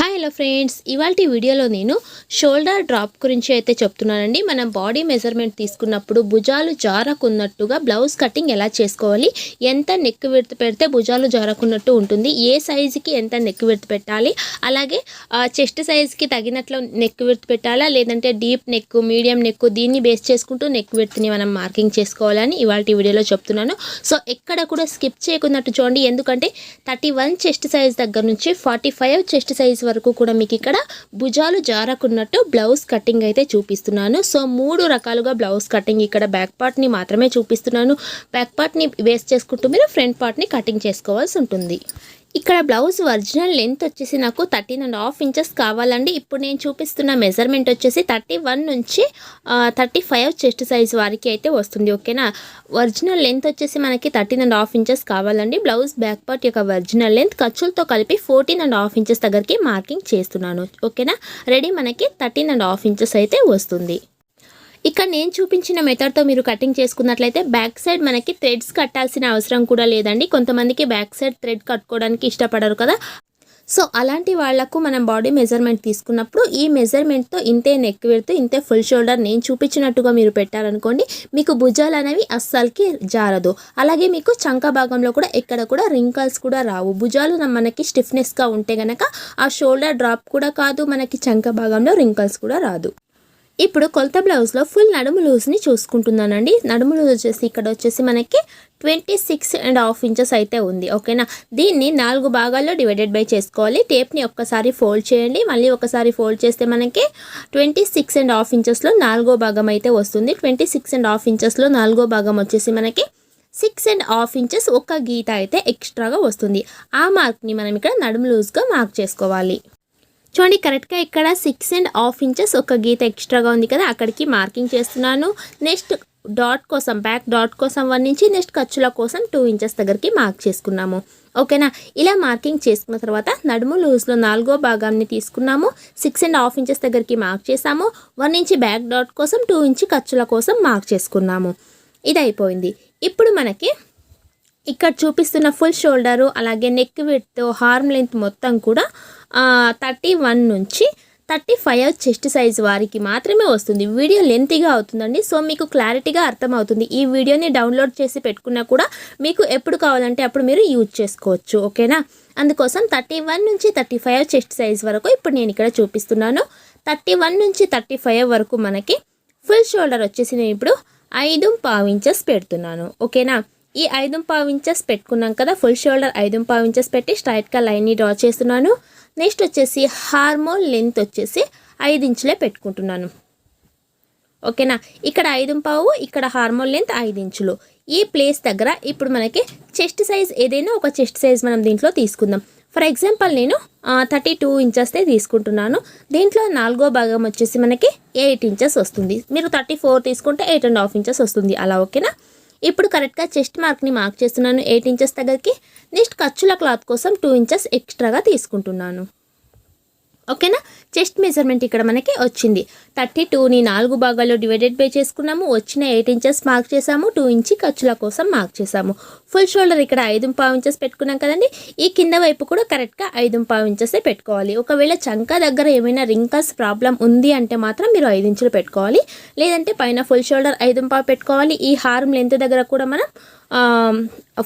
Hi hello friends ఇవాళ వీడియోలో నేను షోల్డర్ డ్రాప్ గురించి అయితే చెప్తున్నానండి. మనం బాడీ మెజర్మెంట్ తీసుకున్నప్పుడు భుజాలు జారకున్నట్టుగా బ్లౌజ్ కటింగ్ ఎలా చేసుకోవాలి? ఎంత నెక్ విడత పెడితే భుజాలు జారకున్నట్టు ఉంటుంది? ఏ సైజుకి ఎంత నెక్ విడత పెట్టాలి? అలాగే చెస్ట్ సైజుకి తగినట్లు నెక్ విడత పెట్టాలా? లేదంటే డీప్ నెక్ మీడియం నెక్ దీన్ని బేస్ చేసుకుంటూ నెక్ విడతని మనం మార్కింగ్ చేసుకోవాలని ఇవాళ వీడియోలో చెప్తున్నాను. సో ఎక్కడ కూడా స్కిప్ చేయకున్నట్టు చూడండి. ఎందుకంటే థర్టీ వన్ చెస్ట్ సైజ్ దగ్గర నుంచి ఫార్టీ ఫైవ్ చెస్ట్ సైజ్ వరకు కూడా మీకు ఇక్కడ భుజాలు జారకున్నట్టు బ్లౌజ్ కటింగ్ అయితే చూపిస్తున్నాను. సో మూడు రకాలుగా బ్లౌజ్ కటింగ్ ఇక్కడ బ్యాక్ పార్ట్ని మాత్రమే చూపిస్తున్నాను. బ్యాక్ పార్ట్ని వేస్ట్ చేసుకుంటూ మీరు ఫ్రంట్ పార్ట్ని కటింగ్ చేసుకోవాల్సి ఉంటుంది. ఇక్కడ బ్లౌజ్ ఒరిజినల్ లెంత్ వచ్చేసి నాకు థర్టీన్ అండ్ హాఫ్ ఇంచెస్ కావాలండి. ఇప్పుడు నేను చూపిస్తున్న మెజర్మెంట్ వచ్చేసి థర్టీ వన్ నుంచి థర్టీ ఫైవ్ చెస్ట్ సైజ్ వారికి అయితే వస్తుంది. ఓకేనా? ఒరిజినల్ లెంత్ వచ్చేసి మనకి థర్టీన్ అండ్ హాఫ్ ఇంచెస్ కావాలండి. బ్లౌజ్ బ్యాక్ పార్ట్ యొక్క ఒరిజినల్ లెంత్ ఖర్చులతో కలిపి ఫోర్టీన్ అండ్ హాఫ్ ఇంచెస్ దగ్గరికి మార్కింగ్ చేస్తున్నాను. ఓకేనా? రెడీ మనకి థర్టీన్ అండ్ హాఫ్ ఇంచెస్ అయితే వస్తుంది. ఇక్కడ నేను చూపించిన మెథడ్తో మీరు కటింగ్ చేసుకున్నట్లయితే బ్యాక్ సైడ్ మనకి థ్రెడ్స్ కట్టాల్సిన అవసరం కూడా లేదండి. కొంతమందికి బ్యాక్ సైడ్ థ్రెడ్ కట్టుకోవడానికి ఇష్టపడరు కదా. సో అలాంటి వాళ్ళకు మనం బాడీ మెజర్మెంట్ తీసుకున్నప్పుడు ఈ మెజర్మెంట్తో ఇంతే నెక్ పెడుతూ ఇంతే ఫుల్ షోల్డర్ నేను చూపించినట్టుగా మీరు పెట్టారనుకోండి మీకు భుజాలు అనేవి అస్సలకి జారదు. అలాగే మీకు చంక భాగంలో కూడా ఎక్కడ కూడా రింకల్స్ కూడా రావు. భుజాలు మనకి స్టిఫ్నెస్గా ఉంటే గనక ఆ షోల్డర్ డ్రాప్ కూడా కాదు మనకి చంక భాగంలో రింకల్స్ కూడా రాదు. ఇప్పుడు కొలత బ్లౌజ్లో ఫుల్ నడుము లూజ్ని చూసుకుంటున్నానండి. నడుము లూజ్ వచ్చేసి ఇక్కడ వచ్చేసి మనకి twenty six and half inches అయితే ఉంది. ఓకేనా దీన్ని నాలుగు భాగాల్లో డివైడెడ్ బై చేసుకోవాలి. టేప్ని ఒక్కసారి ఫోల్డ్ చేయండి. మళ్ళీ ఒకసారి ఫోల్డ్ చేస్తే మనకి ట్వంటీ సిక్స్ అండ్ హాఫ్ ఇంచెస్లో నాలుగో భాగం అయితే వస్తుంది. ట్వంటీ సిక్స్ అండ్ హాఫ్ ఇంచెస్లో నాలుగో భాగం వచ్చేసి మనకి సిక్స్ అండ్ హాఫ్ ఇంచెస్ ఒక గీత అయితే ఎక్స్ట్రాగా వస్తుంది. ఆ మార్క్ని మనం ఇక్కడ నడుము లూజ్గా మార్క్ చేసుకోవాలి. చూడండి కరెక్ట్గా ఇక్కడ సిక్స్ అండ్ హాఫ్ ఇంచెస్ ఒక గీత ఎక్స్ట్రాగా ఉంది కదా అక్కడికి మార్కింగ్ చేస్తున్నాను. నెక్స్ట్ డాట్ కోసం బ్యాక్ డాట్ కోసం వన్ ఇంచి నెక్స్ట్ ఖర్చుల కోసం టూ ఇంచెస్ దగ్గరికి మార్క్ చేసుకున్నాము. ఓకేనా ఇలా మార్కింగ్ చేసుకున్న తర్వాత నడుము లూజ్లో నాలుగో భాగాన్ని తీసుకున్నాము. సిక్స్ అండ్ హాఫ్ ఇంచెస్ దగ్గరికి మార్క్ చేసాము వన్ ఇంచి బ్యాక్ డాట్ కోసం టూ ఇంచి ఖర్చుల కోసం మార్క్ చేసుకున్నాము. ఇది అయిపోయింది ఇప్పుడు మనకి ఇక్కడ చూపిస్తున్న ఫుల్ షోల్డరు అలాగే నెక్ విత్ హార్మ్ లెంత్ మొత్తం కూడా థర్టీ వన్ నుంచి థర్టీ ఫైవ్ చెస్ట్ సైజ్ వారికి మాత్రమే వస్తుంది. వీడియో లెంతీగా అవుతుందండి. సో మీకు క్లారిటీగా అర్థమవుతుంది. ఈ వీడియోని డౌన్లోడ్ చేసి పెట్టుకున్నా కూడా మీకు ఎప్పుడు కావాలంటే అప్పుడు మీరు యూజ్ చేసుకోవచ్చు. ఓకేనా? అందుకోసం థర్టీ వన్ నుంచి థర్టీ ఫైవ్ చెస్ట్ సైజ్ వరకు ఇప్పుడు నేను ఇక్కడ చూపిస్తున్నాను. థర్టీ వన్ నుంచి థర్టీ ఫైవ్ వరకు మనకి ఫుల్ షోల్డర్ వచ్చేసి నేను ఇప్పుడు ఐదు పావు ఇంచెస్ పెడుతున్నాను. ఓకేనా? ఈ ఐదు పావు ఇంచెస్ పెట్టుకున్నాం కదా ఫుల్ షోల్డర్ ఐదు పావు ఇంచెస్ పెట్టి స్ట్రైట్గా లైన్ని డ్రా చేస్తున్నాను. నెక్స్ట్ వచ్చేసి హార్మోన్ లెంత్ వచ్చేసి ఐదు ఇంచులే పెట్టుకుంటున్నాను. ఓకేనా? ఇక్కడ ఐదు పావు ఇక్కడ హార్మోన్ లెంత్ ఐదు ఇంచులు. ఈ ప్లేస్ దగ్గర ఇప్పుడు మనకి చెస్ట్ సైజ్ ఏదైనా ఒక చెస్ట్ సైజ్ మనం దీంట్లో తీసుకుందాం. ఫర్ ఎగ్జాంపుల్ నేను థర్టీ టూ ఇంచెస్దే తీసుకుంటున్నాను. దీంట్లో నాలుగో భాగం వచ్చేసి మనకి ఎయిట్ ఇంచెస్ వస్తుంది. మీరు థర్టీ ఫోర్ తీసుకుంటే ఎయిట్ అండ్ హాఫ్ ఇంచెస్ వస్తుంది. అలా ఓకేనా? ఇప్పుడు కరెక్ట్గా చెస్ట్ మార్క్ని మార్క్ చేస్తున్నాను. ఎయిట్ ఇంచెస్ దగ్గరికి నెక్స్ట్ ఖర్చుల క్లాత్ కోసం టూ ఇంచెస్ ఎక్స్ట్రాగా తీసుకుంటున్నాను. ఓకేనా? చెస్ట్ మెజర్మెంట్ ఇక్కడ మనకి వచ్చింది. థర్టీ టూని నాలుగు భాగాల్లో డివైడెడ్ బై చేసుకున్నాము. వచ్చిన ఎయిట్ ఇంచెస్ మార్క్ చేసాము టూ ఇంచి ఖర్చుల కోసం మార్క్ చేసాము ఫుల్ షోల్డర్ ఇక్కడ ఐదు పావు ఇంచెస్ పెట్టుకున్నాం కదండి. ఈ కింద వైపు కూడా కరెక్ట్గా ఐదు పావు ఇంచెస్ పెట్టుకోవాలి. ఒకవేళ చంక దగ్గర ఏమైనా రింకల్స్ ప్రాబ్లం ఉంది అంటే మాత్రం మీరు ఐదు ఇంచులు పెట్టుకోవాలి. లేదంటే పైన ఫుల్ షోల్డర్ ఐదు పావు పెట్టుకోవాలి. ఈ హారం లెంత్ దగ్గర కూడా మనం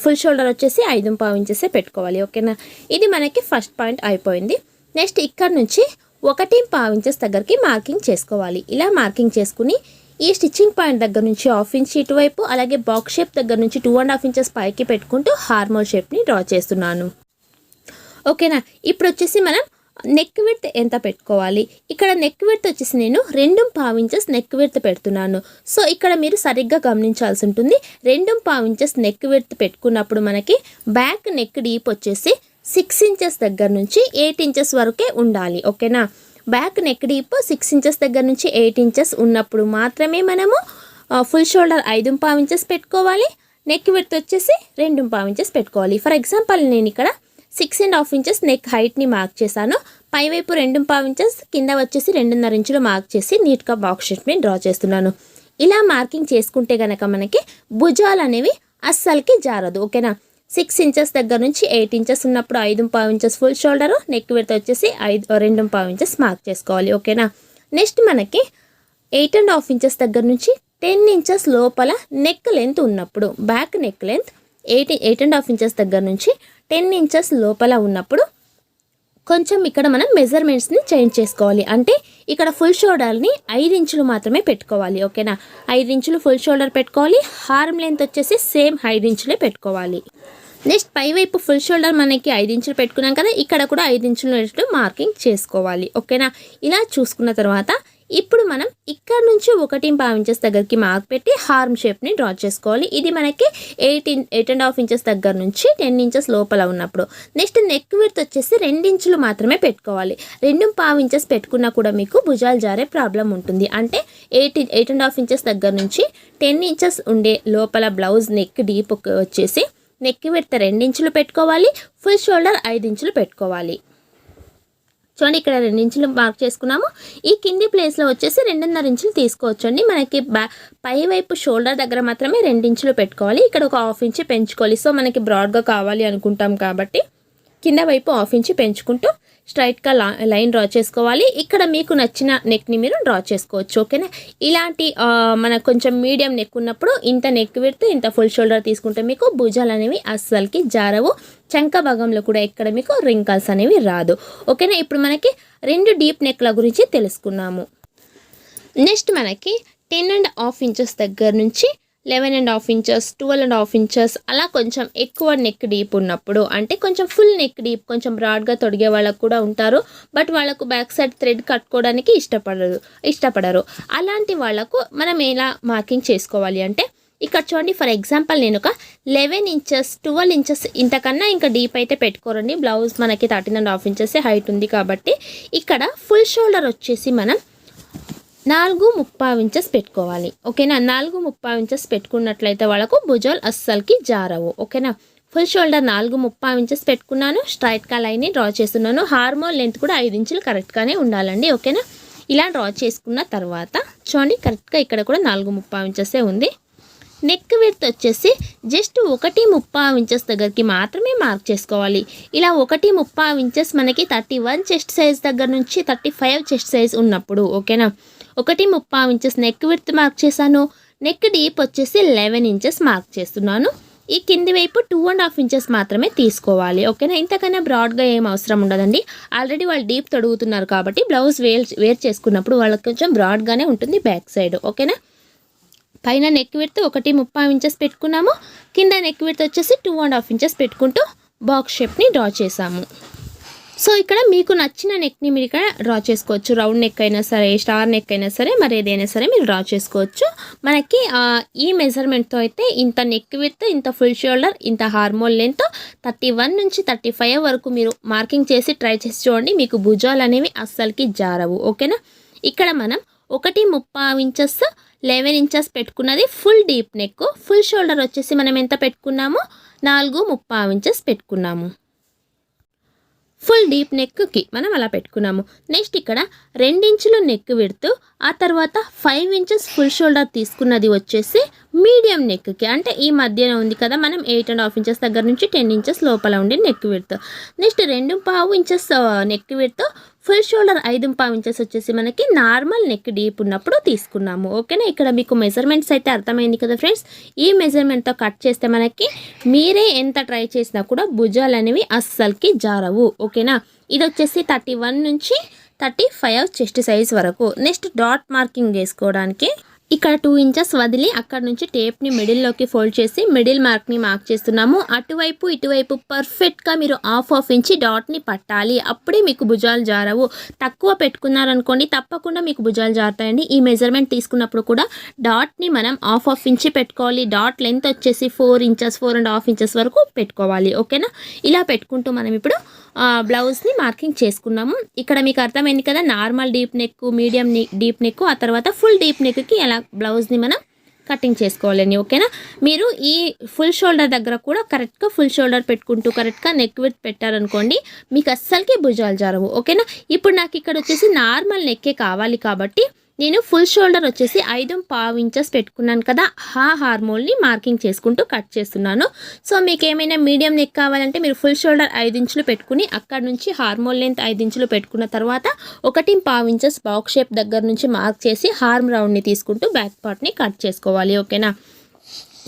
ఫుల్ షోల్డర్ వచ్చేసి ఐదు పావు ఇంచెసే పెట్టుకోవాలి. ఓకేనా? ఇది మనకి ఫస్ట్ పాయింట్ అయిపోయింది. నెక్స్ట్ ఇక్కడ నుంచి ఒకటి పావు ఇంచెస్ దగ్గరికి మార్కింగ్ చేసుకోవాలి. ఇలా మార్కింగ్ చేసుకుని ఈ స్టిచ్చింగ్ పాయింట్ దగ్గర నుంచి హాఫ్ ఇంచ్ ఇటువైపు అలాగే బాక్స్ షేప్ దగ్గర నుంచి టూ అండ్ హాఫ్ ఇంచెస్ పైకి పెట్టుకుంటూ హార్మోల్ షేప్ని డ్రా చేస్తున్నాను. ఓకేనా? ఇప్పుడు వచ్చేసి మనం నెక్ విడ్త్ ఎంత పెట్టుకోవాలి? ఇక్కడ నెక్ విడ్త్ వచ్చేసి నేను రెండు పావు ఇంచెస్ నెక్ విడ్త్ పెడుతున్నాను. సో ఇక్కడ మీరు సరిగ్గా గమనించాల్సి ఉంటుంది రెండు పావు ఇంచెస్ నెక్ విడ్త్ పెట్టుకున్నప్పుడు మనకి బ్యాక్ నెక్ డీప్ వచ్చేసి సిక్స్ ఇంచెస్ దగ్గర నుంచి ఎయిట్ ఇంచెస్ వరకే ఉండాలి ఓకేనా? Back neck deep six inches దగ్గర నుంచి ఎయిట్ ఇంచెస్ ఉన్నప్పుడు మాత్రమే మనము ఫుల్ షోల్డర్ ఐదు పావు ఇంచెస్ పెట్టుకోవాలి నెక్ విడ్త్ వచ్చేసి రెండు పావు ఇంచెస్ పెట్టుకోవాలి. ఫర్ ఎగ్జాంపుల్ నేను ఇక్కడ six and half inches neck హైట్ని mark చేశాను. పైవైపు రెండు పావు ఇంచెస్ కింద వచ్చేసి రెండున్నర ఇంచులు మార్క్ చేసి నీట్గా బాక్స్ షీట్ని డ్రా చేస్తున్నాను. ఇలా మార్కింగ్ చేసుకుంటే కనుక మనకి భుజాలు అనేవి అస్సలకి జారదు ఓకేనా? సిక్స్ ఇంచెస్ దగ్గర నుంచి ఎయిట్ ఇంచెస్ ఉన్నప్పుడు ఐదు పావు ఇంచెస్ ఫుల్ షోల్డర్ నెక్ విడత వచ్చేసి ఐదు రెండు పావు ఇంచెస్ మార్క్ చేసుకోవాలి ఓకేనా? నెక్స్ట్ మనకి ఎయిట్ అండ్ హాఫ్ ఇంచెస్ దగ్గర నుంచి టెన్ ఇంచెస్ లోపల నెక్ లెంత్ ఉన్నప్పుడు back neck length eight eight and half inches దగ్గర నుంచి టెన్ ఇంచెస్ లోపల ఉన్నప్పుడు కొంచెం ఇక్కడ మనం మెజర్మెంట్స్ని చేంజ్ చేసుకోవాలి. అంటే ఇక్కడ ఫుల్ షోల్డర్ని ఐదు ఇంచులు మాత్రమే పెట్టుకోవాలి ఓకేనా ఐదు ఇంచులు ఫుల్ షోల్డర్ పెట్టుకోవాలి హార్మ్ లెంత్ వచ్చేసి సేమ్ ఐదు ఇంచులే పెట్టుకోవాలి. నెక్స్ట్ పై వైపు ఫుల్ షోల్డర్ మనకి ఐదు ఇంచులు పెట్టుకున్నాం కదా ఇక్కడ కూడా ఐదు ఇంచులు మార్కింగ్ చేసుకోవాలి ఓకేనా ఇలా చూసుకున్న తర్వాత ఇప్పుడు మనం ఇక్కడ నుంచి ఒకటి పావు ఇంచెస్ దగ్గరికి మార్క్ పెట్టి హార్మ్ షేప్ని డ్రా చేసుకోవాలి. ఇది మనకి eight eight and half inches దగ్గర నుంచి టెన్ ఇంచెస్ లోపల ఉన్నప్పుడు. నెక్స్ట్ నెక్ విడ్త్ వచ్చేసి రెండించులు మాత్రమే పెట్టుకోవాలి. రెండు పావు ఇంచెస్ పెట్టుకున్నా కూడా మీకు భుజాలు జారే ప్రాబ్లం ఉంటుంది. అంటే eight eight and half inches దగ్గర నుంచి టెన్ ఇంచెస్ ఉండే లోపల బ్లౌజ్ నెక్ డీప్ వచ్చేసి నెక్ విడత రెండించులు పెట్టుకోవాలి. ఫుల్ షోల్డర్ ఐదు ఇంచులు పెట్టుకోవాలి. చూడండి ఇక్కడ రెండు ఇంచులు మార్క్ చేసుకున్నాము. ఈ కింది ప్లేస్లో వచ్చేసి రెండున్నర ఇంచులు తీసుకోవచ్చు అండి మనకి పై వైపు షోల్డర్ దగ్గర మాత్రమే రెండు ఇంచులు పెట్టుకోవాలి. ఇక్కడ ఒక హాఫ్ ఇంచ్ పెంచుకోవాలి. సో మనకి బ్రాడ్గా కావాలి అనుకుంటాం కాబట్టి కింద వైపు హాఫ్ ఇంచ్ పెంచుకుంటూ స్ట్రైట్గా లైన్ డ్రా చేసుకోవాలి. ఇక్కడ మీకు నచ్చిన నెక్ని మీరు డ్రా చేసుకోవచ్చు ఓకేనా? ఇలాంటి మనకు కొంచెం మీడియం నెక్ ఉన్నప్పుడు ఇంత నెక్ పెడితే ఇంత ఫుల్ షోల్డర్ తీసుకుంటే మీకు భుజాలు అనేవి అస్సలకి జారవు. చంక భాగంలో కూడా ఎక్కడ మీకు రింకల్స్ అనేవి రాదు ఓకేనా? ఇప్పుడు మనకి రెండు డీప్ నెక్ల గురించి తెలుసుకున్నాము. నెక్స్ట్ మనకి టెన్ అండ్ హాఫ్ ఇంచెస్ దగ్గర నుంచి eleven and half inches twelve and half inches అలా కొంచెం ఎక్కువ నెక్ డీప్ ఉన్నప్పుడు అంటే కొంచెం ఫుల్ నెక్ డీప్ కొంచెం బ్రాడ్గా తొడిగే వాళ్ళకు కూడా ఉంటారు బట్ వాళ్ళకు బ్యాక్ సైడ్ థ్రెడ్ కట్టుకోవడానికి ఇష్టపడరు ఇష్టపడరు. అలాంటి వాళ్ళకు మనం ఎలా మార్కింగ్ చేసుకోవాలి అంటే ఇక్కడ చూడండి ఫర్ ఎగ్జాంపుల్ నేను ఒక లెవెన్ ఇంచెస్ ట్వెల్వ్ ఇంచెస్ ఇంతకన్నా ఇంకా డీప్ అయితే పెట్టుకోరండి. బ్లౌజ్ మనకి thirteen and half inches height ఉంది కాబట్టి ఇక్కడ ఫుల్ షోల్డర్ వచ్చేసి మనం నాలుగు ముప్పావు ఇంచెస్ పెట్టుకోవాలి. ఓకేనా? నాలుగు ముప్పావు ఇంచెస్ పెట్టుకున్నట్లయితే వాళ్ళకు భుజాలు అస్సలకి జారవు. ఓకేనా? ఫుల్ షోల్డర్ నాలుగు ముప్పావు ఇంచెస్ పెట్టుకున్నాను. స్ట్రైట్గా లైన్ని డ్రా చేస్తున్నాను. హార్మోన్ లెంత్ కూడా ఐదు ఇంచులు కరెక్ట్గానే ఉండాలండి. ఓకేనా? ఇలా డ్రా చేసుకున్న తర్వాత చూడండి కరెక్ట్గా ఇక్కడ కూడా నాలుగు ముప్పావు ఇంచెసే ఉంది. నెక్ విడ్త్ వచ్చేసి జస్ట్ ఒకటి ముప్పావు ఇంచెస్ దగ్గరికి మాత్రమే మార్క్ చేసుకోవాలి. ఇలా ఒకటి ముప్పావు ఇంచెస్ మనకి థర్టీ వన్ చెస్ట్ సైజ్ దగ్గర నుంచి థర్టీ ఫైవ్ చెస్ట్ సైజ్ ఉన్నప్పుడు ఓకేనా? ఒకటి ముప్పావు ఇంచెస్ నెక్ విడ్త్ మార్క్ చేశాను. నెక్ డీప్ వచ్చేసి లెవెన్ ఇంచెస్ మార్క్ చేస్తున్నాను. ఈ కింది వైపు టూ అండ్ హాఫ్ ఇంచెస్ మాత్రమే తీసుకోవాలి. ఓకేనా? ఇంతకన్నా బ్రాడ్గా ఏం అవసరం ఉండదండి. ఆల్రెడీ వాళ్ళు డీప్ తొడుగుతున్నారు కాబట్టి బ్లౌజ్ వేర్ వేర్ చేసుకున్నప్పుడు వాళ్ళకి కొంచెం బ్రాడ్గానే ఉంటుంది బ్యాక్ సైడ్ ఓకేనా? పైన నెక్ విడ్త్ ఒకటి ముప్పై ఇంచెస్ పెట్టుకున్నాము. కింద నెక్ విడ్త్ వచ్చేసి టూ అండ్ హాఫ్ ఇంచెస్ పెట్టుకుంటూ బాక్స్ షేప్ని డ్రా చేసాము సో ఇక్కడ మీకు నచ్చిన నెక్ని మీరు ఇక్కడ డ్రా చేసుకోవచ్చు. రౌండ్ నెక్ అయినా సరే స్టార్ నెక్ అయినా సరే మరి ఏదైనా సరే మీరు డ్రా చేసుకోవచ్చు. మనకి ఈ మెజర్మెంట్తో అయితే ఇంత నెక్ విత్ ఇంత ఫుల్ షోల్డర్ ఇంత హార్మోన్ లెంత్ థర్టీ వన్ నుంచి థర్టీ ఫైవ్ వరకు మీరు మార్కింగ్ చేసి ట్రై చేసి చూడండి. మీకు భుజాలు అనేవి అస్సలకి జారవు. ఓకేనా ఇక్కడ మనం ఒకటి ముప్పై ఇంచెస్ లెవెన్ ఇంచెస్ పెట్టుకున్నది full deep neck full shoulder వచ్చేసి మనం ఎంత పెట్టుకున్నామో? నాలుగు ముప్పై ఇంచెస్ పెట్టుకున్నాము. ఫుల్ డీప్ నెక్కి మనం అలా పెట్టుకున్నాము. నెక్స్ట్ ఇక్కడ రెండించులు నెక్ విడుతూ ఆ తర్వాత ఫైవ్ ఇంచెస్ ఫుల్ షోల్డర్ తీసుకున్నది వచ్చేసి మీడియం నెక్కి అంటే ఈ మధ్యన ఉంది కదా మనం ఎయిట్ అండ్ హాఫ్ ఇంచెస్ దగ్గర నుంచి టెన్ ఇంచెస్ లోపల ఉండి నెక్ విడుతూ. నెక్స్ట్ రెండు పావు inches neck width full shoulder ఐదు పావు ఇంచెస్ వచ్చేసి మనకి నార్మల్ నెక్ డీప్ ఉన్నప్పుడు తీసుకున్నాము. ఓకేనా? ఇక్కడ మీకు మెజర్మెంట్స్ అయితే అర్థమైంది కదా ఫ్రెండ్స్? ఈ మెజర్మెంట్తో కట్ చేస్తే మనకి మీరే ఎంత ట్రై చేసినా కూడా భుజాలు అనేవి అస్సలకి జారవు. ఓకేనా? ఇది వచ్చేసి థర్టీ వన్ నుంచి థర్టీ ఫైవ్ చెస్ట్ సైజ్ వరకు. నెక్స్ట్ డాట్ మార్కింగ్ వేసుకోవడానికి ఇక్కడ టూ ఇంచెస్ వదిలి అక్కడ నుంచి టేప్ని మిడిల్లోకి ఫోల్డ్ చేసి మిడిల్ మార్క్ని మార్క్ చేస్తున్నాము. అటువైపు ఇటువైపు పర్ఫెక్ట్గా మీరు ఆఫ్ ఆఫ్ ఇంచి డాట్ని పట్టాలి. అప్పుడే మీకు భుజాలు జారవు. తక్కువ పెట్టుకున్నారనుకోండి తప్పకుండా మీకు భుజాలు జారుతాయండి. ఈ మెజర్మెంట్ తీసుకున్నప్పుడు కూడా డాట్ని మనం ఆఫ్ ఆఫ్ ఇంచి పెట్టుకోవాలి. డాట్ లెంత్ వచ్చేసి four inches four and half inches వరకు పెట్టుకోవాలి. ఓకేనా ఇలా పెట్టుకుంటూ మనం ఇప్పుడు బ్లౌజ్ని మార్కింగ్ చేసుకున్నాము. ఇక్కడ మీకు అర్థమైంది కదా normal deep neck medium deep neck ఆ తర్వాత ఫుల్ డీప్ నెక్కి ఎలా బ్లౌజ్ని మనం కటింగ్ చేసుకోవాలని ఓకేనా? మీరు ఈ ఫుల్ షోల్డర్ దగ్గర కూడా కరెక్ట్గా ఫుల్ షోల్డర్ పెట్టుకుంటూ కరెక్ట్గా నెక్ విత్ పెట్టారనుకోండి మీకు అస్సలకి భుజాలు జరవు ఓకేనా? ఇప్పుడు నాకు ఇక్కడ వచ్చేసి నార్మల్ నెక్కే కావాలి కాబట్టి నేను ఫుల్ షోల్డర్ వచ్చేసి ఐదు పావు ఇంచెస్ పెట్టుకున్నాను కదా ఆ హార్మోల్ని మార్కింగ్ చేసుకుంటూ కట్ చేస్తున్నాను. సో మీకు ఏమైనా మీడియం నెక్ కావాలంటే మీరు ఫుల్ షోల్డర్ ఐదు ఇంచులు పెట్టుకుని అక్కడ నుంచి హార్మోల్ లెంత్ ఐదు ఇంచులు పెట్టుకున్న తర్వాత ఒకటి పావు ఇంచెస్ బాక్స్ షేప్ దగ్గర నుంచి మార్క్ చేసి హార్మ్ రౌండ్ని తీసుకుంటూ బ్యాక్ పార్ట్ని కట్ చేసుకోవాలి ఓకేనా?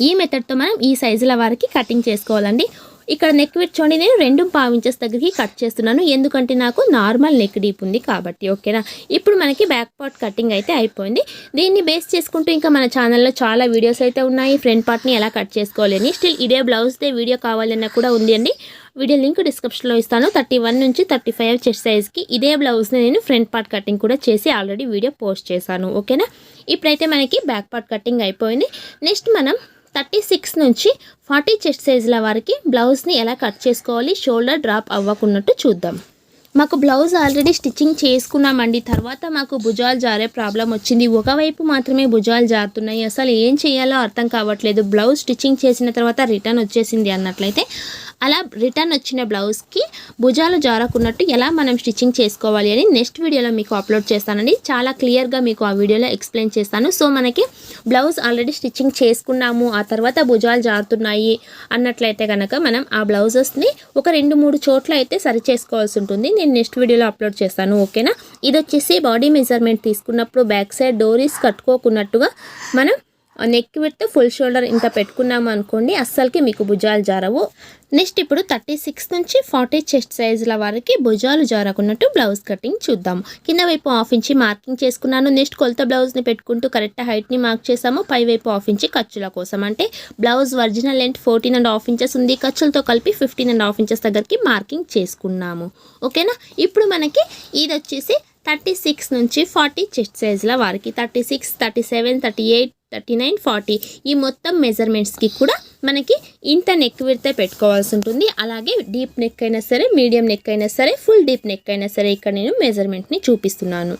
ఈ మెథడ్తో మనం ఈ సైజుల వారికి కటింగ్ చేసుకోవాలండి. ఇక్కడ నెక్ విత్ చూడండి నేను రెండు పావు ఇంచెస్ దగ్గరికి కట్ చేస్తున్నాను. ఎందుకంటే నాకు నార్మల్ నెక్ డీప్ ఉంది కాబట్టి ఓకేనా ఇప్పుడు మనకి బ్యాక్ పార్ట్ కటింగ్ అయితే అయిపోయింది. దీన్ని బేస్ చేసుకుంటూ ఇంకా మన ఛానల్లో చాలా వీడియోస్ అయితే ఉన్నాయి. ఫ్రంట్ పార్ట్ని ఎలా కట్ చేసుకోవాలని స్టిల్ ఇదే బ్లౌజ్దే వీడియో కావాలన్నా కూడా ఉంది అండి. వీడియో లింక్ డిస్క్రిప్షన్లో ఇస్తాను. థర్టీ వన్ నుంచి థర్టీ ఫైవ్ చెస్ట్ సైజ్కి ఇదే బ్లౌజ్ని నేను ఫ్రంట్ పార్ట్ కటింగ్ కూడా చేసి ఆల్రెడీ వీడియో పోస్ట్ చేశాను. ఓకేనా ఇప్పుడైతే మనకి బ్యాక్ పార్ట్ కటింగ్ అయిపోయింది. నెక్స్ట్ మనం థర్టీ సిక్స్ నుంచి ఫార్టీ చెస్ట్ సైజుల వారికి బ్లౌజ్ని ఎలా కట్ చేసుకోవాలి షోల్డర్ డ్రాప్ అవ్వకున్నట్టు చూద్దాం. మాకు బ్లౌజ్ ఆల్రెడీ స్టిచ్చింగ్ చేసుకున్నామండి. తర్వాత మాకు భుజాలు జారే ప్రాబ్లం వచ్చింది. ఒకవైపు మాత్రమే భుజాలు జారుతున్నాయి. అసలు ఏం చేయాలో అర్థం కావట్లేదు. బ్లౌజ్ స్టిచ్చింగ్ చేసిన తర్వాత రిటర్న్ వచ్చేసింది అన్నట్లయితే అలా రిటర్న్ వచ్చిన బ్లౌజ్కి భుజాలు జారకున్నట్టు ఎలా మనం స్టిచ్చింగ్ చేసుకోవాలి అని నెక్స్ట్ వీడియోలో మీకు అప్లోడ్ చేస్తానండి. చాలా క్లియర్గా మీకు ఆ వీడియోలో ఎక్స్ప్లెయిన్ చేస్తాను. సో మనకి బ్లౌజ్ ఆల్రెడీ స్టిచ్చింగ్ చేసుకున్నాము ఆ తర్వాత భుజాలు జారుతున్నాయి అన్నట్లయితే కనుక మనం ఆ బ్లౌజెస్ని ఒక రెండు మూడు చోట్ల అయితే సరి చేసుకోవాల్సి ఉంటుంది. నేను నెక్స్ట్ వీడియోలో అప్లోడ్ చేస్తాను. ఓకేనా? ఇది వచ్చేసి బాడీ మెజర్మెంట్ తీసుకున్నప్పుడు బ్యాక్ సైడ్ డోరీస్ కట్టుకోకున్నట్టుగా మనం నెక్ విత్ ఫుల్ షోల్డర్ ఇంత పెట్టుకున్నాము అనుకోండి అస్సలకి మీకు భుజాలు జారవు. నెక్స్ట్ ఇప్పుడు థర్టీ సిక్స్ నుంచి ఫార్టీ చెస్ట్ సైజుల వరకు భుజాలు జారకున్నట్టు బ్లౌజ్ కటింగ్ చూద్దాము. కింద వైపు హాఫ్ ఇంచి మార్కింగ్ చేసుకున్నాను. నెక్స్ట్ కొలత బ్లౌజ్ని పెట్టుకుంటూ కరెక్ట్ హైట్ని మార్క్ చేసాము పై వైపు హాఫ్ ఇంచి ఖర్చుల కోసం. అంటే blouse original length fourteen and half inches ఉంది. ఖర్చులతో కలిపి ఫిఫ్టీన్ అండ్ హాఫ్ ఇంచెస్ దగ్గరికి మార్కింగ్ చేసుకున్నాము. ఓకేనా ఇప్పుడు మనకి ఇది వచ్చేసి థర్టీ సిక్స్ నుంచి ఫార్టీ చెస్ట్ సైజుల వారికి thirty six thirty seven thirty eight thirty nine forty ఈ మొత్తం మెజర్మెంట్స్కి కూడా మనకి ఇంత నెక్ విడితే పెట్టుకోవాల్సి ఉంటుంది. అలాగే డీప్ నెక్ అయినా సరే మీడియం నెక్ అయినా సరే ఫుల్ డీప్ నెక్ అయినా సరే ఇక్కడ నేను మెజర్మెంట్ని చూపిస్తున్నాను.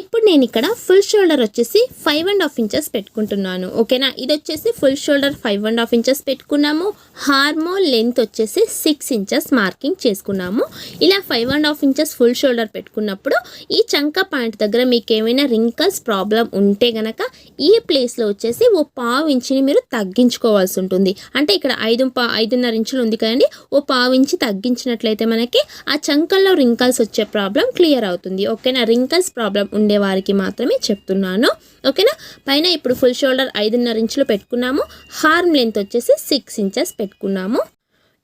ఇప్పుడు నేను ఇక్కడ ఫుల్ షోల్డర్ వచ్చేసి ఫైవ్ అండ్ హాఫ్ ఇంచెస్ పెట్టుకుంటున్నాను. ఓకేనా ఇది వచ్చేసి full shoulder five and half inches పెట్టుకున్నాము. హార్మో లెంత్ వచ్చేసి సిక్స్ ఇంచెస్ మార్కింగ్ చేసుకున్నాము. ఇలా five and half inches full shoulder పెట్టుకున్నప్పుడు ఈ చంక పాయింట్ దగ్గర మీకు ఏమైనా రింకల్స్ ప్రాబ్లం ఉంటే గనక ఈ ప్లేస్లో వచ్చేసి ఓ పావు ఇంచుని మీరు తగ్గించుకోవాల్సి ఉంటుంది. అంటే ఇక్కడ ఐదు పా ఐదున్నర ఇంచులు ఉంది కదండి. ఓ పావు ఇంచి తగ్గించినట్లయితే మనకి ఆ చంకల్లో రింకల్స్ వచ్చే ప్రాబ్లం క్లియర్ అవుతుంది. ఓకేనా రింకల్స్ ప్రాబ్లం ప్రాబ్లం ఉండేవారికి మాత్రమే చెప్తున్నాను. ఓకేనా? పైన ఇప్పుడు ఫుల్ షోల్డర్ ఐదున్నర ఇంచులు పెట్టుకున్నాము. హార్మ్ లెంత్ వచ్చేసి సిక్స్ ఇంచెస్ పెట్టుకున్నాము.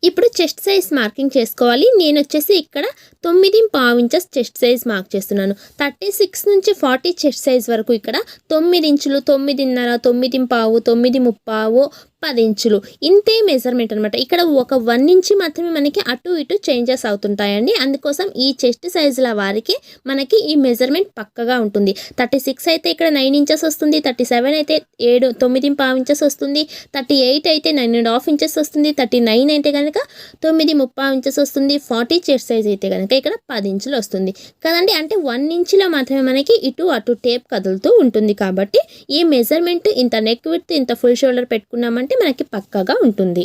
ఇప్పుడు చెస్ట్ సైజ్ మార్కింగ్ చేసుకోవాలి. నేను వచ్చేసి ఇక్కడ తొమ్మిది పావు ఇంచెస్ చెస్ట్ సైజ్ మార్క్ చేస్తున్నాను. థర్టీ సిక్స్ నుంచి ఫార్టీ చెస్ట్ సైజ్ వరకు ఇక్కడ తొమ్మిది ఇంచులు తొమ్మిదిన్నర తొమ్మిది పావు తొమ్మిది ముప్పావు పది ఇంచులు. ఇంతే మెజర్మెంట్ అనమాట ఇక్కడ ఒక వన్ ఇంచ్ మాత్రమే మనకి అటు ఇటు చేంజెస్ అవుతుంటాయండి. అందుకోసం ఈ చెస్ట్ సైజుల వారికి మనకి ఈ మెజర్మెంట్ పక్కగా ఉంటుంది. థర్టీ సిక్స్ అయితే ఇక్కడ నైన్ ఇంచెస్ వస్తుంది. థర్టీ సెవెన్ అయితే ఏడు తొమ్మిది పావు ఇంచెస్ వస్తుంది. థర్టీ ఎయిట్ అయితే నైన్ అండ్ హాఫ్ ఇంచెస్ వస్తుంది. థర్టీ నైన్ అయితే కనుక తొమ్మిది ముప్పావు ఇంచెస్ వస్తుంది. ఫార్టీ చెస్ట్ సైజ్ అయితే కనుక ఇక్కడ పది ఇంచులు వస్తుంది. కదండి? అంటే వన్ ఇంచులో మాత్రమే మనకి ఇటు అటు టేప్ కదులుతూ ఉంటుంది కాబట్టి ఈ మెజర్మెంట్ ఇంత నెక్ విత్ ఇంత ఫుల్ షోల్డర్ పెట్టుకున్నామంటే మనకి పక్కాగా ఉంటుంది.